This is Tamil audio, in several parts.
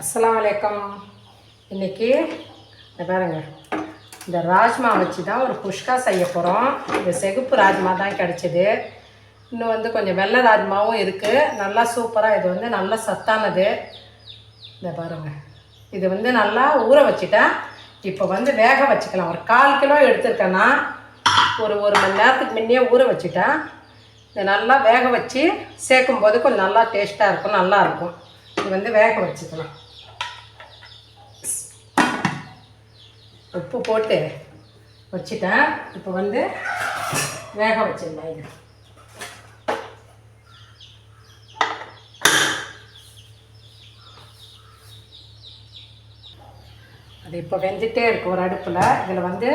அஸ்லாம் வலைக்கம் இன்னைக்கு இந்த பாருங்க. இந்த ராஜ்மா வச்சு தான் ஒரு குஷ்கா செய்ய போகிறோம் இந்த செகுப்பு ராஜ்மா தான் கிடச்சிது. இன்னும் வந்து கொஞ்சம் வெள்ளை ராஜ்மாவும் இருக்குது நல்லா சூப்பராக இது வந்து நல்லா சத்தானது. இந்த பாருங்க. இது வந்து நல்லா ஊற வச்சுட்டேன். இப்போ வந்து வேக வச்சுக்கலாம். ஒரு கால் கிலோ எடுத்துருக்கேன்னா ஒரு ஒரு மணி நேரத்துக்கு முன்னே ஊற வச்சுட்டேன். இதை நல்லா வேக வச்சு சேர்க்கும் போது கொஞ்சம் நல்லா டேஸ்ட்டாக இருக்கும் நல்லாயிருக்கும் இது வந்து வேக வச்சுக்கலாம். உப்பு போட்டு வச்சுட்டேன். இப்போ வந்து வேக வச்சிடலாம் இது. அது இப்போ வெந்துட்டே இருக்கும் ஒரு அடுப்பில். இதில் வந்து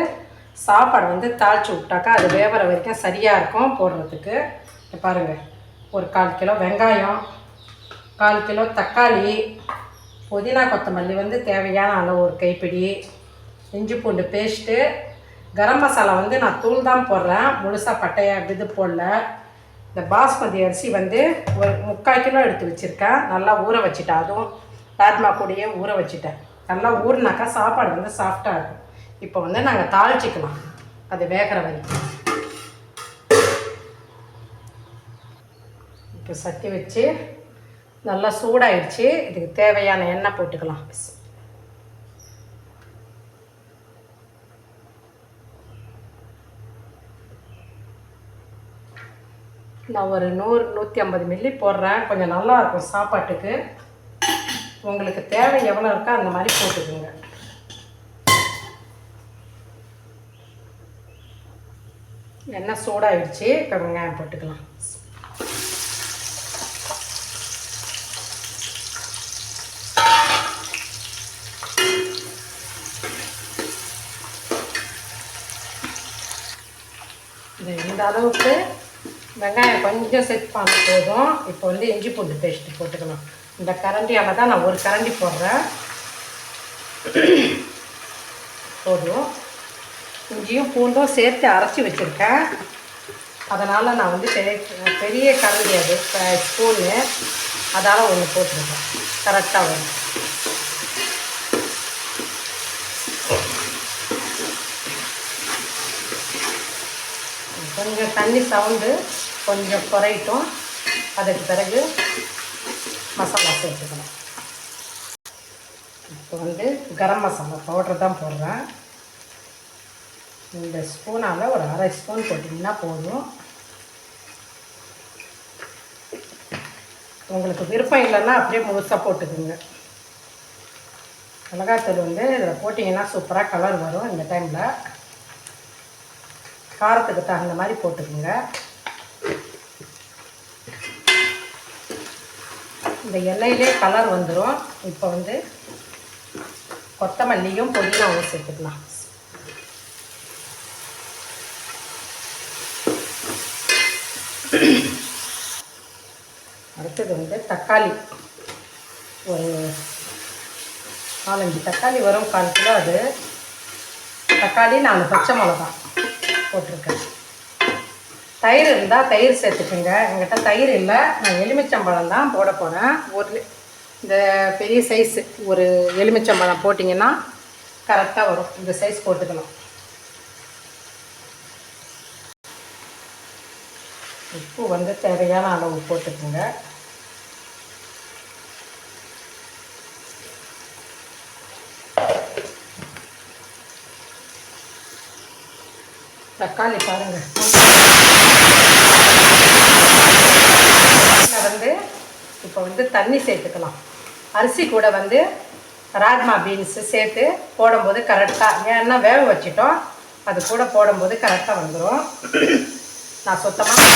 சாப்பாடு வந்து தாளித்து விட்டாக்கா அது வேவற வரைக்கும் சரியாக இருக்கும் போடுறதுக்கு. பாருங்கள் ஒரு கால் கிலோ வெங்காயம் கால் கிலோ தக்காளி புதினா கொத்தமல்லி வந்து தேவையான அளவு ஒரு கைப்பிடி இஞ்சி பூண்டு பேஸ்ட்டு கரம் மசாலா வந்து நான் தூள் தான் போடுறேன். முழுசாக பட்டையா இது போடல. இந்த பாஸ்மதி அரிசி வந்து ஒரு முக்கால் கிலோ எடுத்து வச்சுருக்கேன். நல்லா ஊற வச்சுட்டேன். அதுவும் ராஜ்மா கூடயே ஊற வச்சுட்டேன். நல்லா ஊறினாக்கா சாப்பாடு வந்து சாஃப்டாக இருக்கும். இப்போ வந்து நாங்கள் தாளிச்சிக்கலாம். அது வேகிற வரைக்கும். இப்போ சட்டி வச்சு நல்லா சூடாயிடுச்சு இதுக்கு தேவையான எண்ணெய் போட்டுக்கலாம். நான் ஒரு நூறு நூற்றி ஐம்பது மில்லி போடுறேன். கொஞ்சம் நல்லா இருக்கும் சாப்பாட்டுக்கு. உங்களுக்கு தேவை எவ்வளோ இருக்கோ அந்த மாதிரி போட்டுக்கோங்க. எண்ணெய் சூடாயிடுச்சு. இப்போ வெங்காயம் போட்டுக்கலாம். இது இந்த அளவுக்கு வெங்காயம் கொஞ்சம் செட் பண்ண போதும். இப்போ வந்து இஞ்சி பூண்டு பேஸ்ட்டு போட்டுக்கலாம் இந்த கரண்டியால் தான் நான் ஒரு கரண்டி போடுறேன். போதும். இஞ்சியும் பூண்டும் சேர்த்து அரைச்சி வச்சுருக்கேன். அதனால் நான் வந்து பெரிய பெரிய கரண்டி அது ஸ்பூனு. அதால் ஒன்று போட்டிருக்கேன். கரெக்டாக வரும். கொஞ்சம் தண்ணி சவுண்டு கொஞ்சம் குறையட்டும். அதுக்கு பிறகு மசாலா சேர்த்துக்கணும். இப்போ வந்து கரம் மசாலா பவுடர் தான் போடுறேன். இந்த ஸ்பூனால் ஒரு அரை ஸ்பூன் போட்டிங்கன்னா போதும். உங்களுக்கு விருப்பம் இல்லைன்னா அப்படியே முழுசாக போட்டுக்குங்க. மிளகாத்தூள் வந்து இதில் போட்டிங்கன்னா சூப்பராக கலர் வரும் இந்த டைமில் காரத்துக்கு தகுந்த மாதிரி போட்டுக்கோங்க. இந்த எண்ணெயிலே கலர் வந்துடும் இப்போ வந்து கொத்தமல்லியும் புதினாவும் சேர்த்துக்கலாம். அடுத்தது வந்து தக்காளி. ஒரு நாலஞ்சு தக்காளி வரும் கால் கிலோ அது. தக்காளி நாலு பச்சை மிளகாய். போட்டிருக்கேன். தயிர் இருந்தால் தயிர் சேர்த்துக்குங்க. என்கிட்ட தயிர் இல்லை. நான் எலுமிச்சம்பழம் தான் போட போகிறேன் ஒரு இந்த பெரிய சைஸு ஒரு எலுமிச்சம்பழம் போட்டிங்கன்னா கரெக்டாக வரும். இந்த சைஸ் போட்டுக்கலாம். உப்பு வந்து தேவையான அளவு போட்டுக்குங்க. தக்காளி பாருங்கள் வந்து இப்போ வந்து தண்ணி சேர்த்துக்கலாம். அரிசி கூட வந்து ராஜ்மா பீன்ஸு சேர்த்து போடும்போது கரெக்டாக ஏன்னா வேக வச்சிட்டோம் அது கூட போடும்போது கரெக்டாக வந்துடும் நான் சுத்தமாக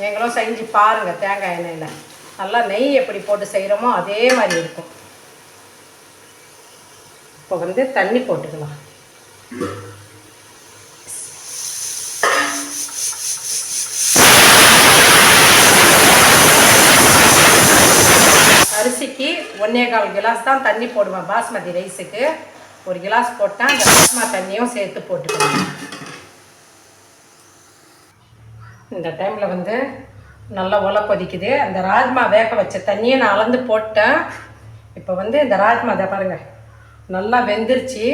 நீங்களும் செஞ்சு பாருங்கள் தேங்காய் எண்ணெயில். நல்லா நெய் எப்படி போட்டு செய்கிறோமோ அதே மாதிரி இருக்கும். இப்போ வந்து தண்ணி போட்டுக்கலாம். அரிசிக்கு ஒன்றே கால் கிலாஸ் தான் தண்ணி போடுவேன் பாஸ்மதி ரைஸுக்கு. ஒரு கிலாஸ் போட்டேன் அந்த ராஜ்மா தண்ணியும் சேர்த்து போட்டுக்கலாம். இந்த டைமில் வந்து நல்லா ஒலை கொதிக்குது. அந்த ராஜ்மா வேக வச்ச தண்ணியை நான் அளந்து போட்டேன். இப்போ வந்து இந்த ராஜ்மா இதை பாருங்கள் நல்லா வெந்துருச்சு.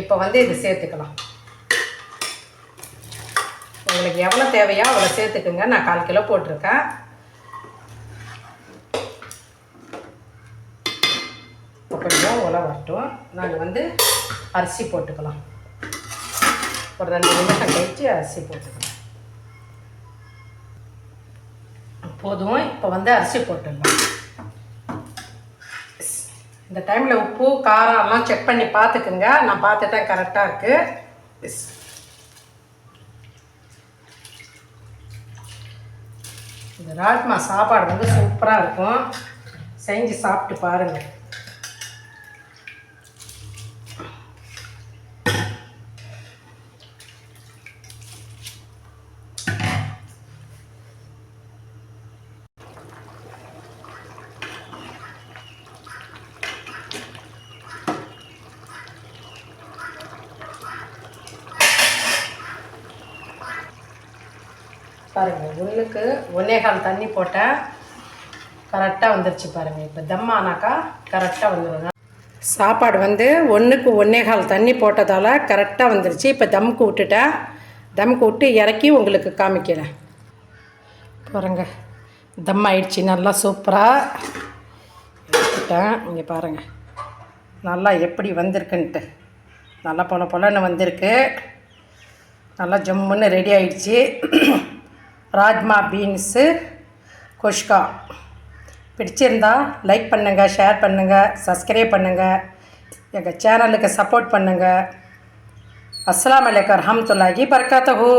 இப்போ வந்து இது சேர்த்துக்கலாம். உங்களுக்கு எவ்வளோ தேவையோ அவ்வளோ சேர்த்துக்குங்க. நான் கால் கிலோ போட்டிருக்கேன். இப்போ கொஞ்சம் உலை வரட்டும். நாங்கள் வந்து அரிசி போட்டுக்கலாம். ஒரு ரெண்டு நிமிஷம் கழிச்சு அரிசி போட்டுக்கலாம். போதும். இப்போ வந்து அரிசி போட்டுடலாம். இந்த டைமில் உப்பு காரம் எல்லாம் செக் பண்ணி பார்த்துக்குங்க. நான் பார்த்துட்டேன் கரெக்டாக இருக்குது இந்த ராஜ்மா சாப்பாடு வந்து சூப்பராக இருக்கும். செஞ்சு சாப்பிட்டு பாருங்கள் பாருங்கள் ஒன்றுக்கு ஒன்னேகால் தண்ணி போட்டேன். கரெக்டாக வந்துருச்சு பாருங்கள் இப்போ தம் ஆனாக்கா கரெக்டாக வந்துடுங்க சாப்பாடு வந்து ஒன்றுக்கு ஒன்னேகால் தண்ணி போட்டதால் கரெக்டாக வந்துருச்சு. இப்போ தம்க்கு விட்டுட்டேன். தம்க்கு விட்டு இறக்கி உங்களுக்கு காமிக்கிறேன். பாருங்க தம் ஆயிடுச்சு. நல்லா சூப்பராக எடுத்துட்டேன். இங்கே பாருங்கள் நல்லா எப்படி வந்திருக்குன்ட்டு. நல்லா பொல பொலன்னு வந்திருக்கு. நல்லா ஜம்முன்னு ரெடி ஆயிடுச்சு. ராஜ்மா பீன்ஸு குஷ்கா. பிடிச்சிருந்தா லைக் பண்ணுங்கள் ஷேர் பண்ணுங்கள் சப்ஸ்கிரைப் பண்ணுங்கள் எங்கள் சேனலுக்கு சப்போர்ட் பண்ணுங்கள் அஸ்லாம் வலைக்கம் ரஹமத்துல்லாஹி பர்காத்தஹூ